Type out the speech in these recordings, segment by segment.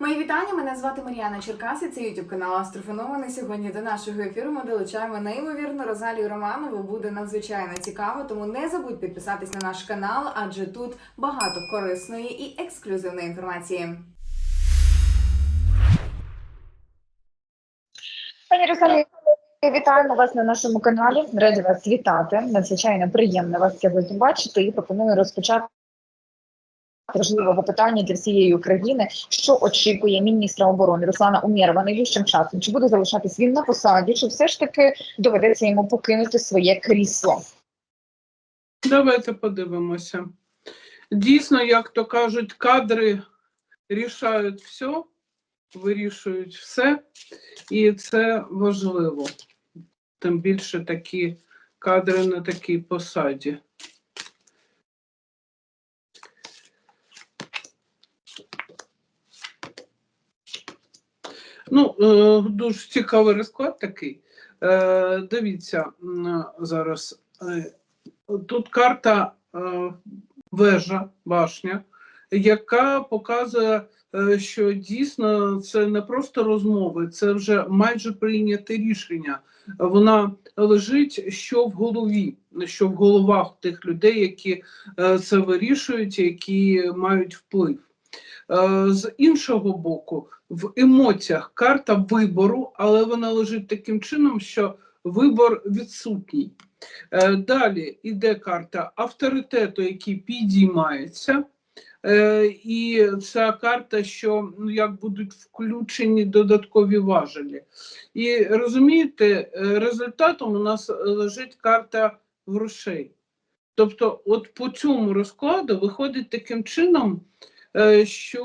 Мої вітання. Мене звати Мар'яна Черкаси. Це YouTube канал Астрофеномен. І Сьогодні до нашого ефіру ми долучаємо неймовірну Розалію Романову. Буде надзвичайно цікаво. Тому не забудь підписатись на наш канал, адже тут багато корисної і ексклюзивної інформації. Пані Русалі, вітаємо вас на нашому каналі. Раді вас вітати. Надзвичайно приємно вас сьогодні бачити і пропоную розпочати важливого питання для всієї України. Що очікує міністра оборони Руслана Умєрова найближчим часом? Чи буде залишатись він на посаді, чи все ж таки доведеться йому покинути своє крісло? Давайте подивимося. Дійсно, як то кажуть, кадри рішають все, вирішують все, і це важливо. Тим більше такі кадри на такій посаді. Ну, е, дуже цікавий розклад такий. Е, Дивіться зараз. е, Тут карта вежа, башня, яка показує, що дійсно це не просто розмови, це вже майже прийняте рішення. Вона лежить що в голові, що в головах тих людей, які це вирішують, які мають вплив. З іншого боку, в емоціях карта вибору, але вона лежить таким чином, що вибор відсутній. Е, Далі йде карта авторитету, який підіймається. Е, І ця карта, що ну, як будуть включені додаткові важелі. І розумієте, е, результатом у нас лежить карта грошей. Тобто, от по цьому розкладу виходить таким чином, що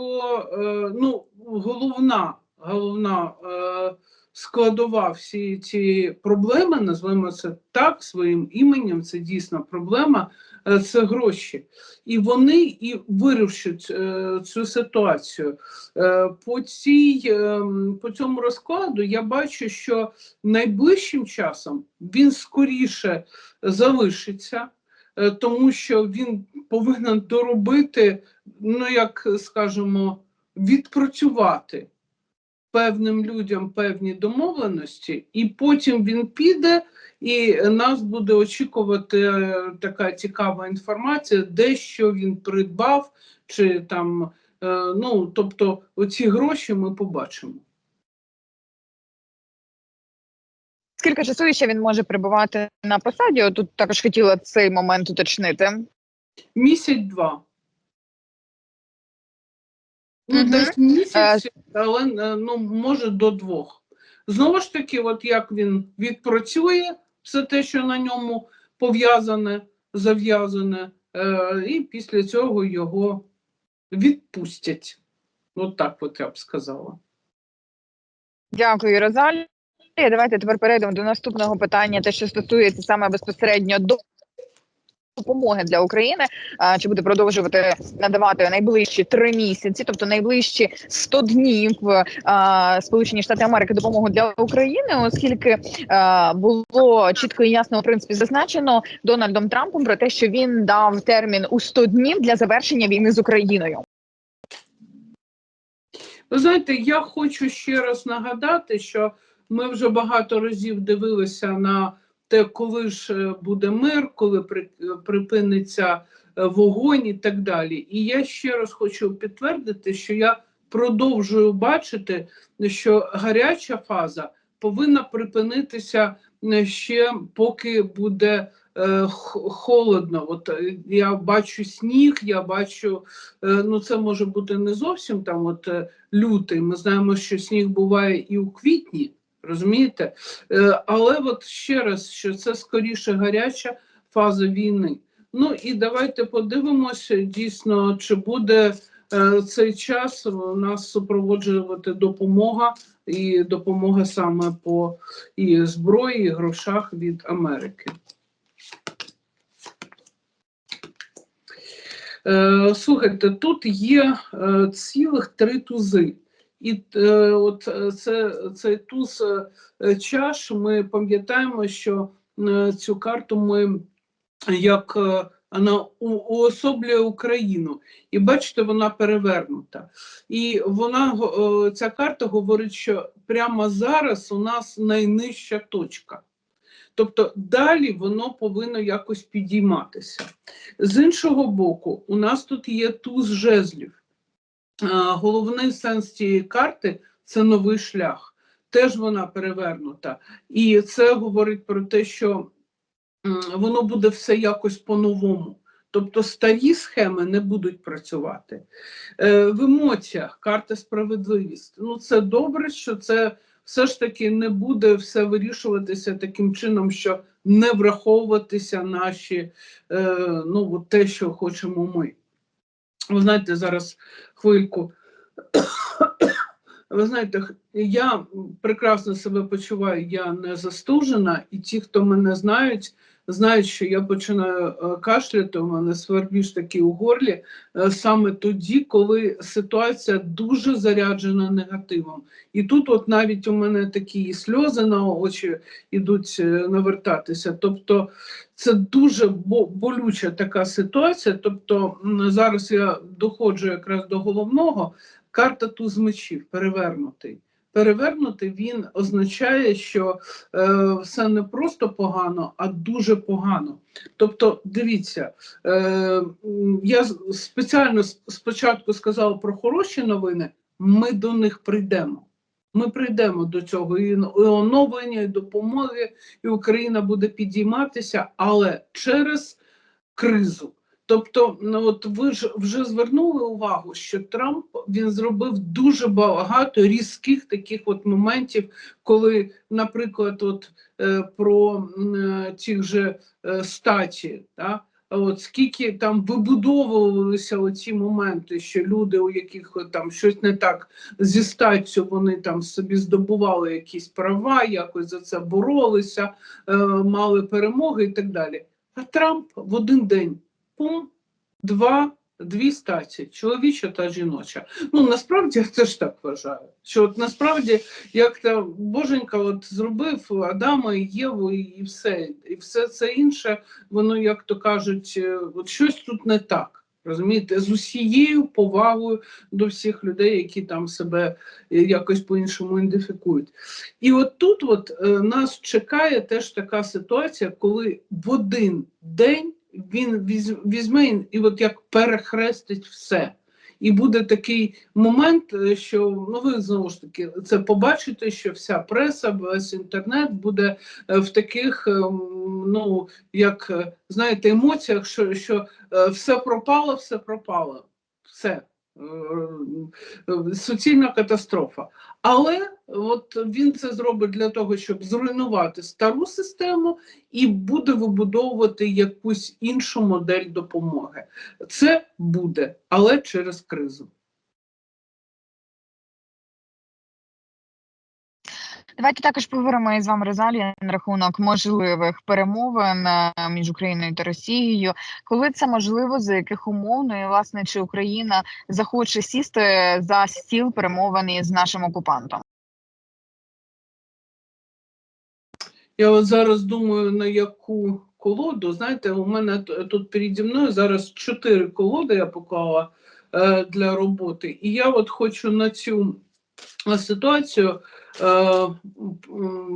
е, ну, головна, головна е, складова всієї цієї проблеми, назвемо це так, своїм іменем, це дійсно проблема, е, це гроші. І вони і вирішать е, цю ситуацію. Е, по, цій, е, по цьому розкладу я бачу, що найближчим часом він скоріше залишиться. Е, Тому що він повинен доробити, ну як скажемо, відпрацювати певним людям певні домовленості, і потім він піде, і нас буде очікувати е, така цікава інформація, де що він придбав, чи там, е, ну тобто, оці гроші ми побачимо. Скільки часу ще він може перебувати на посаді? От Тут також хотіла цей момент уточнити. Місяць-два. Ну, десь місяць, але е, ну, може до двох. Знову ж таки, от як він відпрацює все те, що на ньому пов'язане, зав'язане, е, і після цього його відпустять. От так от я б сказала. Дякую, Розалі. Давайте тепер перейдемо до наступного питання, те, що стосується саме безпосередньо до допомоги для України. А, Чи буде продовжувати надавати найближчі три місяці, тобто найближчі 100 днів Сполучені Штати Америки допомогу для України, оскільки було чітко і ясно в принципі зазначено Дональдом Трампом про те, що він дав термін у 100 днів для завершення війни з Україною. Ви знаєте, я хочу ще раз нагадати, що ми вже багато разів дивилися на те, коли ж е, буде мир, коли при- припиниться е, вогонь і так далі. І я ще раз хочу підтвердити, що я продовжую бачити, що гаряча фаза повинна припинитися е, ще поки буде е, холодно. От е, я бачу сніг, я бачу, е, ну це може бути не зовсім там, от е, лютий. Ми знаємо, що сніг буває і у квітні, розумієте? Е, Але от ще раз, що це скоріше гаряча фаза війни. Ну і давайте подивимося дійсно, чи буде е, цей час у нас супроводжувати допомога і допомога саме по і зброї, і грошах від Америки. Е, Слухайте, тут є е, цілих три тузи. І е, от е, це, цей туз е, чаш, ми пам'ятаємо, що е, цю карту ми як е, вона уособлює Україну. І бачите, вона перевернута. І вона е, ця карта говорить, що прямо зараз у нас найнижча точка. Тобто далі воно повинно якось підійматися. З іншого боку, у нас тут є туз жезлів. А, Головний сенс цієї карти це новий шлях. Теж вона перевернута. І це говорить про те, що воно буде все якось по-новому. Тобто старі схеми не будуть працювати. Е, в емоціях карта справедливість. Ну, це добре, що це все ж таки не буде все вирішуватися таким чином, що не враховуватися наші, е, ну, те, що хочемо ми. Ви знаєте, зараз хвильку. Ви знаєте, я прекрасно себе почуваю, я не застужена, і ті, хто мене знають, знають, що я починаю е, кашляти, у мене свербіж такий у горлі, е, саме тоді, коли ситуація дуже заряджена негативом. І тут, от навіть у мене такі сльози на очі йдуть е, навертатися. Тобто це дуже болюча така ситуація. Тобто зараз я доходжу якраз до головного. Карта туз мечів перевернутий. Перевернутий він означає, що е, все не просто погано, а дуже погано. Тобто, дивіться, е, я спеціально спочатку сказала про хороші новини, ми до них прийдемо. Ми прийдемо до цього і оновлення, і допомоги, і Україна буде підійматися, але через кризу. Тобто, ну от ви ж вже звернули увагу, що Трамп він зробив дуже багато різких таких от моментів, коли, наприклад, от е, про е, тих же е, статі, та, от скільки там вибудовувалися оці моменти, що люди, у яких е, там щось не так зі статтю, вони там собі здобували якісь права, якось за це боролися, е, мали перемоги і так далі. А Трамп в один день пум, два, дві статі, чоловіча та жіноча. Ну насправді я теж так вважаю. Що от насправді, як та боженька от зробив Адама і Єву, і, і все, і все це інше, воно, як то кажуть, е, от щось тут не так. Розумієте, з усією повагою до всіх людей, які там себе е, якось по-іншому ідентифікують. І от тут от, е, нас чекає теж така ситуація, коли в один день він візьме і- от як перехрестить все. І буде такий момент, е, що ну ви знову ж таки це побачите, що вся преса, весь інтернет буде е, в таких, ем, ну як е, знаєте, емоціях, що, що е, все пропало, все пропало, все. Е, е, Суцільна катастрофа. Але от він це зробить для того, щоб зруйнувати стару систему і буде вибудовувати якусь іншу модель допомоги. Це буде, але через кризу. Давайте також поговоримо із вами Розалія на рахунок можливих перемовин е, між Україною та Росією. Коли це можливо, за яких умов, ну і власне чи Україна захоче сісти за стіл перемовин із нашим окупантом? Я от зараз думаю, на яку колоду. Знаєте, у мене тут переді мною зараз чотири колоди я поклала е, для роботи. І я от хочу на цю ситуацію е,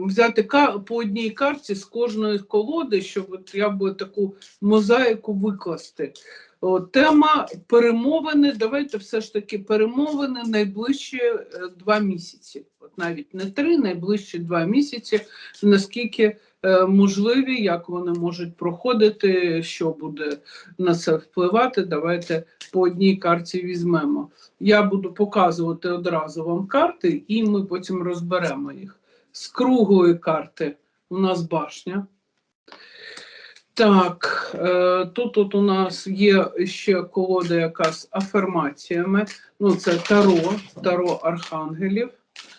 взяти по одній карті з кожної колоди, щоб от я би таку мозаїку викласти. Тема перемовини. Давайте все ж таки перемовини найближчі е, два місяці. От навіть не три, найближчі два місяці. Наскільки можливі, як вони можуть проходити, що буде на це впливати. Давайте по одній карті візьмемо. Я буду показувати одразу вам карти, і ми потім розберемо їх. З круглої карти у нас башня. Так, е, тут от у нас є ще колода, яка з афермаціями. Ну, це Таро, Таро Архангелів.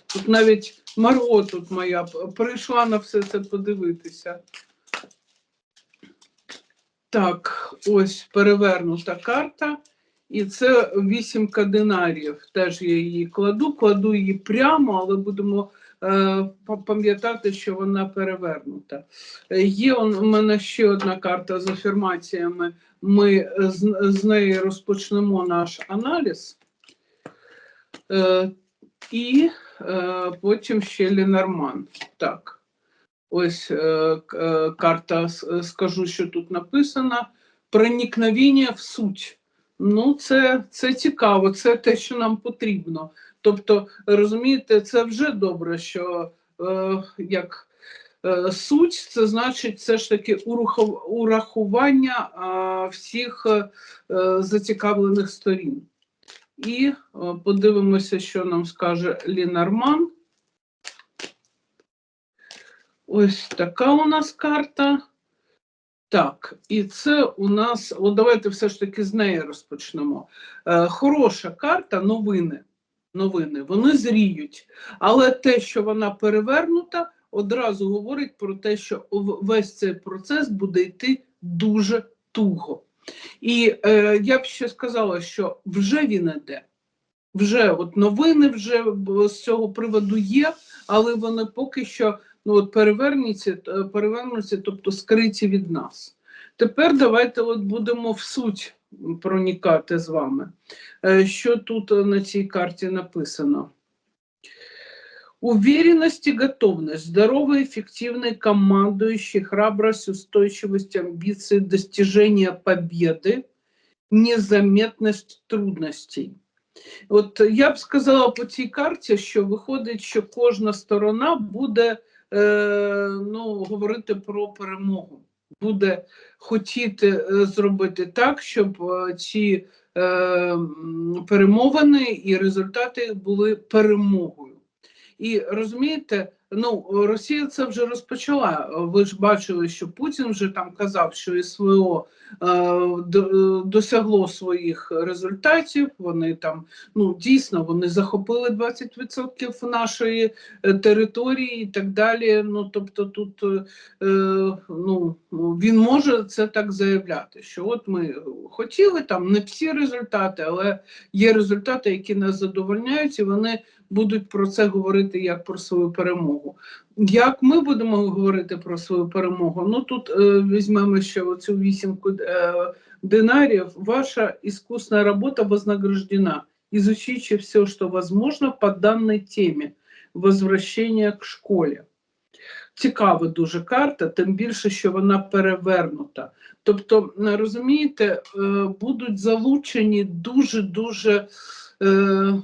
Тут навіть Марго тут моя прийшла на все це подивитися. Так, ось перевернута карта. І це вісімка динарів. Теж я її кладу, кладу її прямо, але будемо е, пам'ятати, що вона перевернута. Є у мене ще одна карта з афірмаціями. Ми з, з неї розпочнемо наш аналіз. Е, і е, потім ще Ленорман. Так. Ось е, е, карта, скажу, що тут написано. Проникновення в суть. Ну, це, це цікаво, це те, що нам потрібно. Тобто, розумієте, це вже добре, що е, як е, суть, це значить все ж таки урахування е, всіх е, зацікавлених сторін. І е, подивимося, що нам скаже Лінарман. Ось така у нас карта. Так, і це у нас, от давайте все ж таки з неї розпочнемо. Е, хороша карта, новини. Новини, вони зріють. Але те, що вона перевернута, одразу говорить про те, що весь цей процес буде йти дуже туго. І е, я б ще сказала, що вже він іде. Вже от новини вже з цього приводу є, але вони поки що ну, от перевернуться, е, перевернуться, тобто скриті від нас. Тепер давайте от будемо в суть проникати з вами. Е, Що тут е, на цій карті написано? Уверенность и готовность, здоровый, эффективный, командующий, храбрость, устойчивость, амбиции, достижение победы, незаметность трудностей. От я б сказала по цій карті, що виходить, що кожна сторона буде е, ну, говорити про перемогу, буде хотіти е, зробити так, щоб е, ці е, м, перемовини і результати їх були перемогою. І розумієте, ну Росія це вже розпочала. Ви ж бачили, що Путін вже там казав, що СВО е, досягло своїх результатів. Вони там ну дійсно вони захопили 20% нашої е, території і так далі. Ну тобто, тут е, ну він може це так заявляти, що от ми хотіли там не всі результати, але є результати, які нас задовольняють, і вони будуть про це говорити як про свою перемогу. Як ми будемо говорити про свою перемогу? Ну тут е, візьмемо ще оцю вісімку е, динарів. Ваша искусная робота вознаграждена. Изучите все, что возможно по данной темі. Возвращення к школі. Цікава дуже карта, тим більше, що вона перевернута. Тобто, розумієте, е, будуть залучені дуже-дуже е,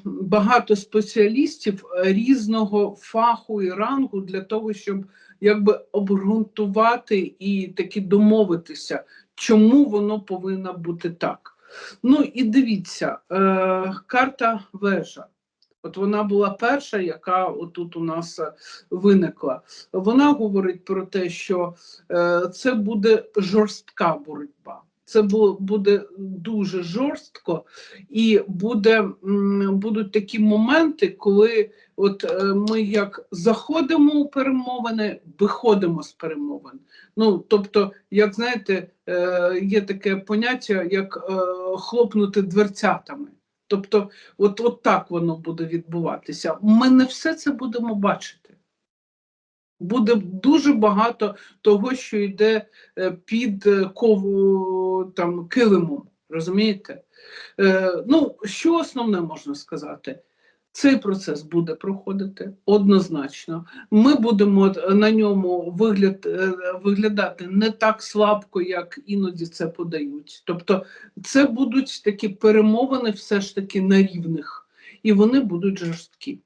багато спеціалістів різного фаху і рангу для того, щоб якби обґрунтувати і таки домовитися, чому воно повинно бути так. Ну і дивіться, е, карта вежа. От вона була перша, яка отут у нас е, виникла. Вона говорить про те, що е, це буде жорстка боротьба. Це буде дуже жорстко, і буде, будуть такі моменти, коли от е, ми як заходимо у перемовини, виходимо з перемовин. Ну, тобто, як знаєте, е, є таке поняття, як е, хлопнути дверцятами. Тобто, от, от так воно буде відбуватися. Ми не все це будемо бачити. Буде дуже багато того, що йде е, під е, кову там килимом. Розумієте? Е, ну, що основне можна сказати? Цей процес буде проходити однозначно. Ми будемо на ньому вигляд, е, виглядати не так слабко, як іноді це подають. Тобто, це будуть такі перемовини, все ж таки на рівних, і вони будуть жорсткі.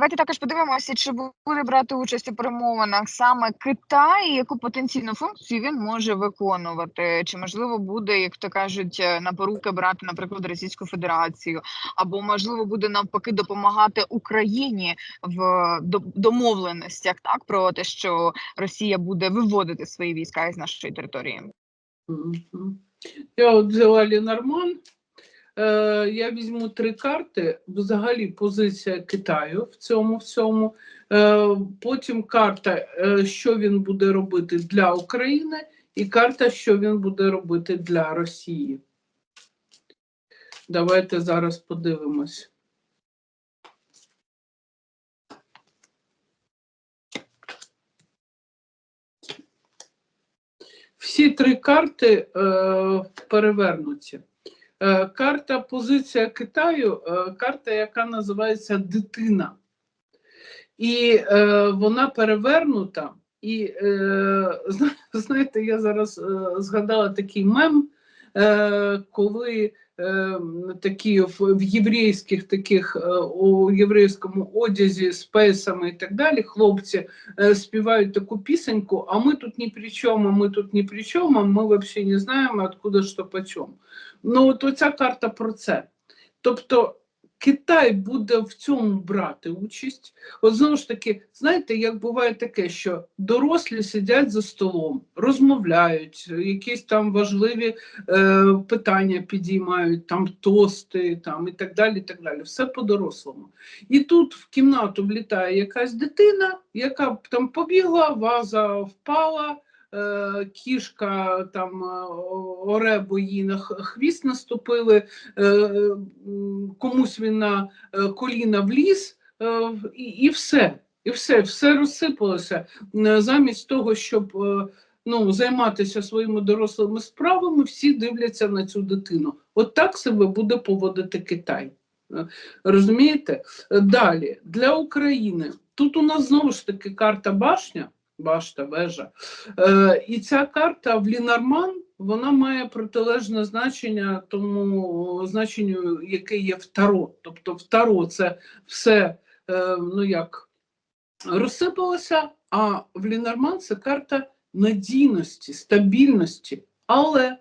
Давайте також подивимося, чи буде брати участь у перемовинах саме Китай, яку потенційну функцію він може виконувати. Чи можливо буде, як то кажуть, е, на поруки брати, наприклад, Російську Федерацію, або можливо буде навпаки допомагати Україні в домовленостях, так про те, що Росія буде виводити свої війська із нашої території. Я от взяла Лінорман. Е, я візьму три карти. Взагалі позиція Китаю в цьому всьому. Е, потім карта, е, що він буде робити для України, і карта, що він буде робити для Росії. Давайте зараз подивимось. Всі три карти е, перевернуті. Е, карта позиція Китаю, е, карта, яка називається дитина. І е, вона перевернута. І е, знаєте, я зараз е, згадала такий мем, е, коли е, такі в, в єврейських таких е, у єврейському одязі з пейсами і так далі, хлопці е, співають таку пісеньку, а ми тут ні при чому, ми тут ні при чому, ми взагалі не знаємо, откуда що почому. Ну, от оця карта про це. Тобто Китай буде в цьому брати участь. От знову ж таки, знаєте, як буває таке, що дорослі сидять за столом, розмовляють, якісь там важливі е, питання підіймають, там тости, там і так далі. і так далі. Все по-дорослому. І тут в кімнату влітає якась дитина, яка там побігла, ваза впала. Е, Кішка там е, оре, бо їй на хвіст наступили, е, комусь він на коліна вліз, е, і, і все. І все, все розсипалося. Замість того, щоб ну, займатися своїми дорослими справами, всі дивляться на цю дитину. От так себе буде поводити Китай. Розумієте? Далі, для України. Тут у нас знову ж таки карта башня, башта, вежа. Е, і ця карта в Лінарман вона має протилежне значення тому значенню, яке є в Таро. Тобто в Таро це все е, ну як розсипалося, а в Лінарман це карта надійності, стабільності, але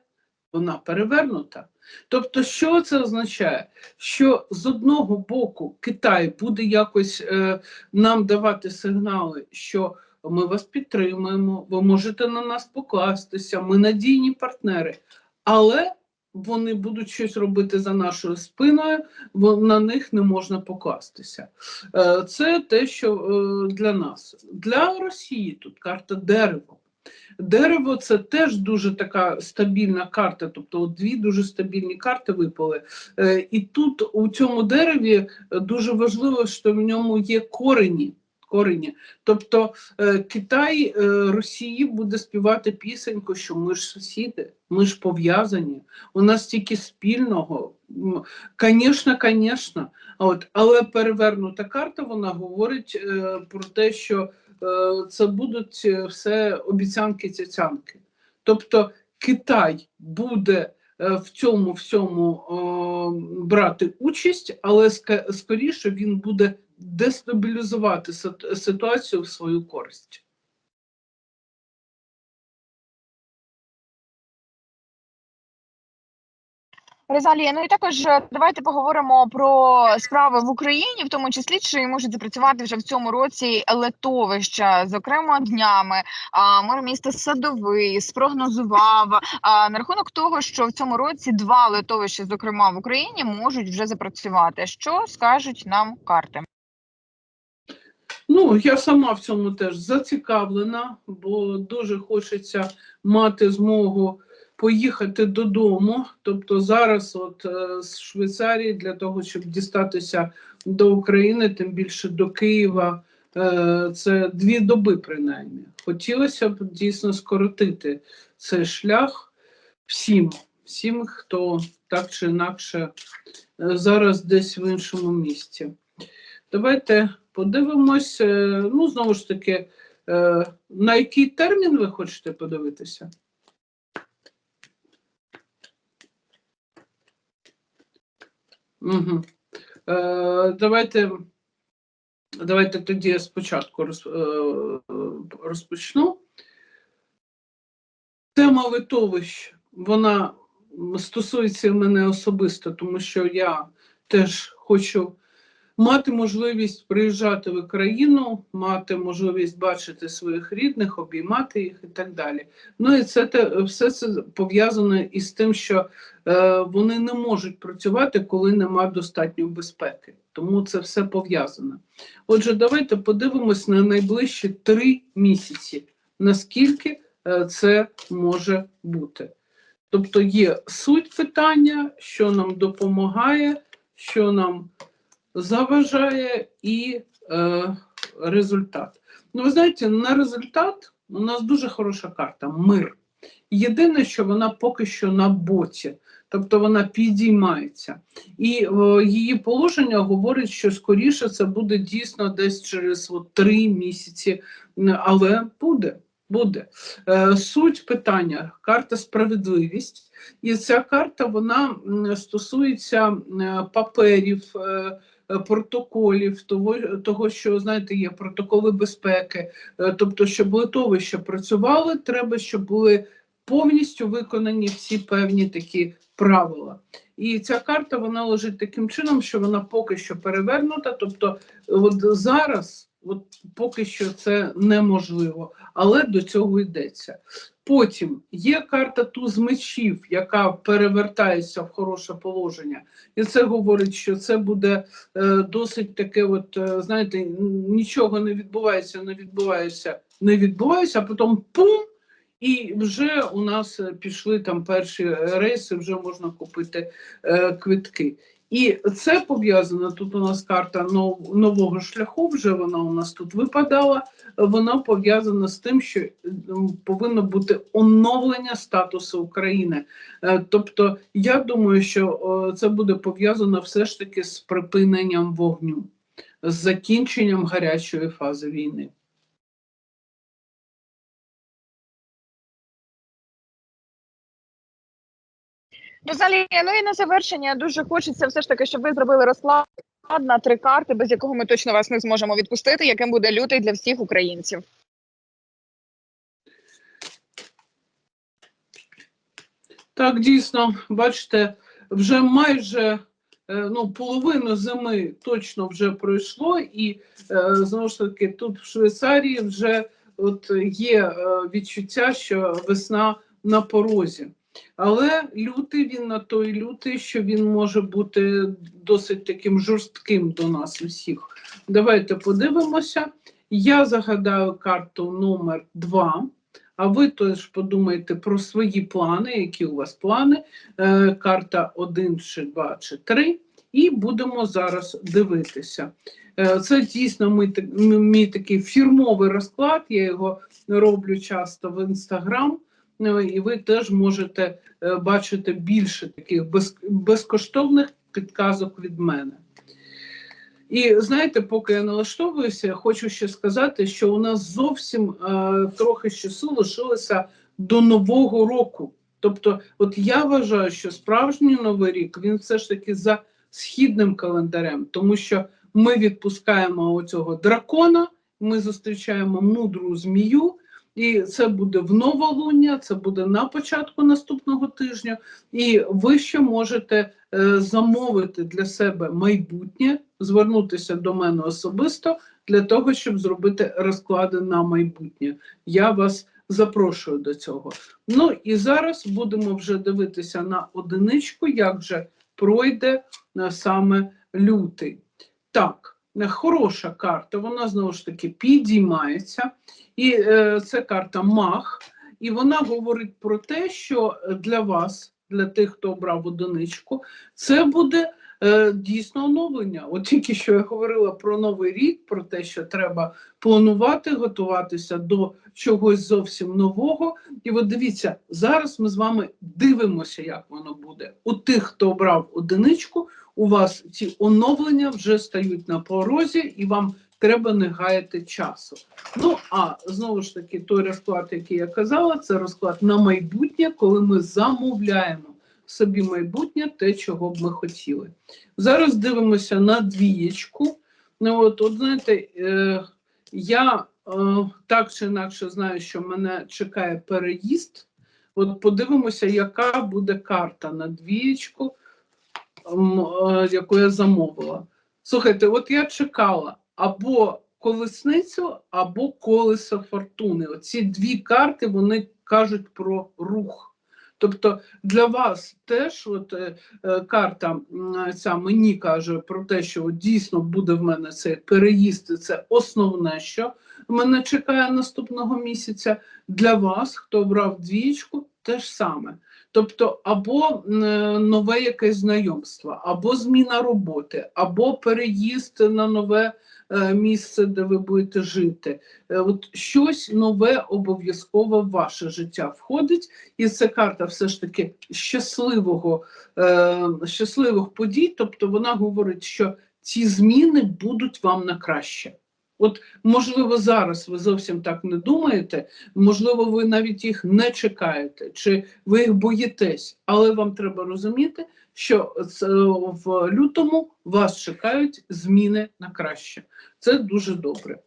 вона перевернута. Тобто, що це означає? Що з одного боку Китай буде якось е, нам давати сигнали, що ми вас підтримуємо, ви можете на нас покластися, ми надійні партнери, але вони будуть щось робити за нашою спиною, на них не можна покластися. Е, Це те, що е, для нас. Для Росії тут карта дерево. Дерево це теж дуже така стабільна карта, тобто дві дуже стабільні карти випали. Е, І тут у цьому дереві дуже важливо, що в ньому є корені. Корені. Тобто е, Китай е, Росії буде співати пісеньку, що ми ж сусіди, ми ж пов'язані, у нас тільки спільного. Звісно, звісно. Але перевернута карта вона говорить е, про те, що це будуть все обіцянки цяцянки. Тобто Китай буде в цьому всьому брати участь, але скоріше він буде дестабілізувати сит- ситуацію в свою користь. Розалія, ну і також е, давайте поговоримо про справи в Україні, в тому числі чи можуть запрацювати вже в цьому році летовища. Зокрема, днями мер міста Садовий спрогнозував на рахунок того, що в цьому році два летовища, зокрема в Україні, можуть вже запрацювати. Що скажуть нам карти? Ну, я сама в цьому теж зацікавлена, бо дуже хочеться мати змогу поїхати додому. Тобто зараз, от е, з Швейцарії, для того, щоб дістатися до України, тим більше до Києва, е, це дві доби принаймні. Хотілося б дійсно скоротити цей шлях всім, всім, хто так чи інакше е, зараз десь в іншому місці. Давайте подивимось. е, Ну, знову ж таки, е, на який термін ви хочете подивитися? Угу. Давайте, давайте тоді спочатку розпочну. Тема литовищ, вона стосується мене особисто, тому що я теж хочу мати можливість приїжджати в Україну, мати можливість бачити своїх рідних, обіймати їх і так далі. Ну і це те, все це пов'язано із тим, що е, вони не можуть працювати, коли нема достатньо безпеки. Тому це все пов'язано. Отже, давайте подивимось на найближчі три місяці, наскільки е, це може бути. Тобто є суть питання, що нам допомагає, що нам заважає, і е, результат. Ну, ви знаєте, на результат у нас дуже хороша карта мир. Єдине, що вона поки що на боці, тобто вона підіймається. І о, її положення говорить, що скоріше це буде дійсно десь через от, три місяці, але буде. Буде е, суть питання карта справедливість, і ця карта вона стосується е, паперів, е, е, протоколів, того, того, що знаєте, є протоколи безпеки. Е, Тобто, щоб литовище працювали, треба, щоб були повністю виконані всі певні такі правила. І ця карта вона лежить таким чином, що вона поки що перевернута. Тобто, от зараз, от поки що це неможливо, але до цього йдеться. Потім є карта туз мечів, яка перевертається в хороше положення, і це говорить, що це буде е, досить таке, от е, знаєте, нічого не відбувається, не відбувається, не відбувається, а потім пум. І вже у нас пішли там перші рейси, вже можна купити е, квитки. І це пов'язано. Тут у нас карта нов- нового шляху, вже вона у нас тут випадала. Вона пов'язана з тим, що повинно бути оновлення статусу України. Е, Тобто, я думаю, що це буде пов'язано все ж таки з припиненням вогню, з закінченням гарячої фази війни. Розалія, ну і на завершення дуже хочеться все ж таки, щоб ви зробили розклад на три карти, без якого ми точно вас не зможемо відпустити, яким буде лютий для всіх українців. Так, дійсно, бачите, вже майже е, ну, половину зими точно вже пройшло, і е, знову ж таки тут в Швейцарії вже от є е, відчуття, що весна на порозі. Але лютий він на той лютий, що він може бути досить таким жорстким до нас усіх. Давайте подивимося. Я загадаю карту номер 2. А ви теж подумайте про свої плани, які у вас плани. Е, карта 1 чи 2 чи 3. І будемо зараз дивитися. Е, це дійсно мій, мій такий фірмовий розклад. Я його роблю часто в інстаграм. Ну, і ви теж можете е, бачити більше таких безкоштовних підказок від мене. І знаєте, поки я налаштовуюся, хочу ще сказати, що у нас зовсім е, трохи часу лишилося до Нового року. Тобто, от я вважаю, що справжній новий рік він все ж таки за східним календарем, тому що ми відпускаємо оцього дракона, ми зустрічаємо мудру змію, і це буде в новолуння, це буде на початку наступного тижня. І ви ще можете е, замовити для себе майбутнє, звернутися до мене особисто для того, щоб зробити розклади на майбутнє. Я вас запрошую до цього. Ну і зараз будемо вже дивитися на одиничку, як же пройде е, саме лютий. Так, хороша карта, вона знову ж таки підіймається. І е, це карта Мах, і вона говорить про те, що для вас, для тих, хто обрав одиничку, це буде е, дійсно оновлення. От тільки що я говорила про новий рік, про те, що треба планувати, готуватися до чогось зовсім нового. І от дивіться, зараз ми з вами дивимося, як воно буде. У тих, хто обрав одиничку, у вас ці оновлення вже стають на порозі, і вам треба не гаяти часу. Ну а знову ж таки, той розклад, який я казала, це розклад на майбутнє, коли ми замовляємо собі майбутнє, те, чого б ми хотіли. Зараз дивимося на двієчку. Ну от, от знаєте, е, я е, так чи інакше знаю, що мене чекає переїзд. От подивимося, яка буде карта на двієчку, яку я замовила. Слухайте, от я чекала або колесницю, або колесо фортуни. Оці дві карти вони кажуть про рух. Тобто для вас теж от, е, е, карта ця мені каже про те, що от дійсно буде в мене цей переїзд, це основне, що мене чекає наступного місяця. Для вас, хто обрав двічку, те ж саме. Тобто, або е, нове якесь знайомство, або зміна роботи, або переїзд на нове е, місце, де ви будете жити. Е, От щось нове обов'язково в ваше життя входить, і це карта все ж таки щасливого, щасливих подій. Тобто вона говорить, що ці зміни будуть вам на краще. От, можливо, зараз ви зовсім так не думаєте, можливо, ви навіть їх не чекаєте, чи ви їх боїтесь, але вам треба розуміти, що в лютому вас чекають зміни на краще. Це дуже добре.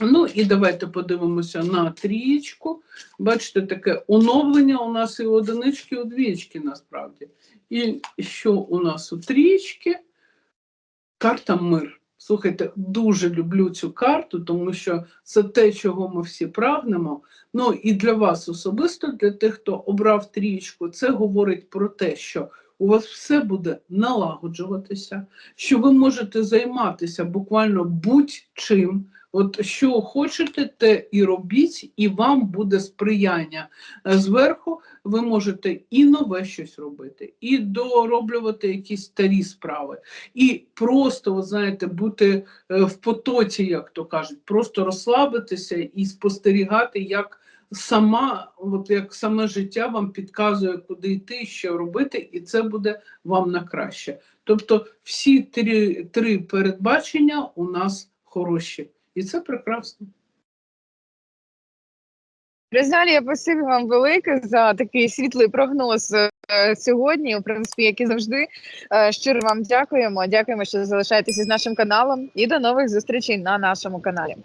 Ну і давайте подивимося на трієчку. Бачите, таке оновлення у нас і одинички, і у двієчки насправді. І що у нас у трієчки? Карта мир. Слухайте, дуже люблю цю карту, тому що це те, чого ми всі прагнемо. Ну і для вас особисто, для тих, хто обрав трієчку, це говорить про те, що у вас все буде налагоджуватися, що ви можете займатися буквально будь-чим. От що хочете, те і робіть, і вам буде сприяння Е, зверху. Ви можете і нове щось робити, і дороблювати якісь старі справи, і просто, от знаєте, бути е, в потоці, як то кажуть, просто розслабитися і спостерігати, як сама, от як саме життя вам підказує, куди йти, що робити, і це буде вам на краще. Тобто, всі три, три передбачення у нас хороші, і це прекрасно. Розалія, спасибі вам велике за такий світлий прогноз е, сьогодні. В принципі, як і завжди. Е, Щиро вам дякуємо. Дякуємо, що залишаєтеся з нашим каналом. І до нових зустрічей на нашому каналі.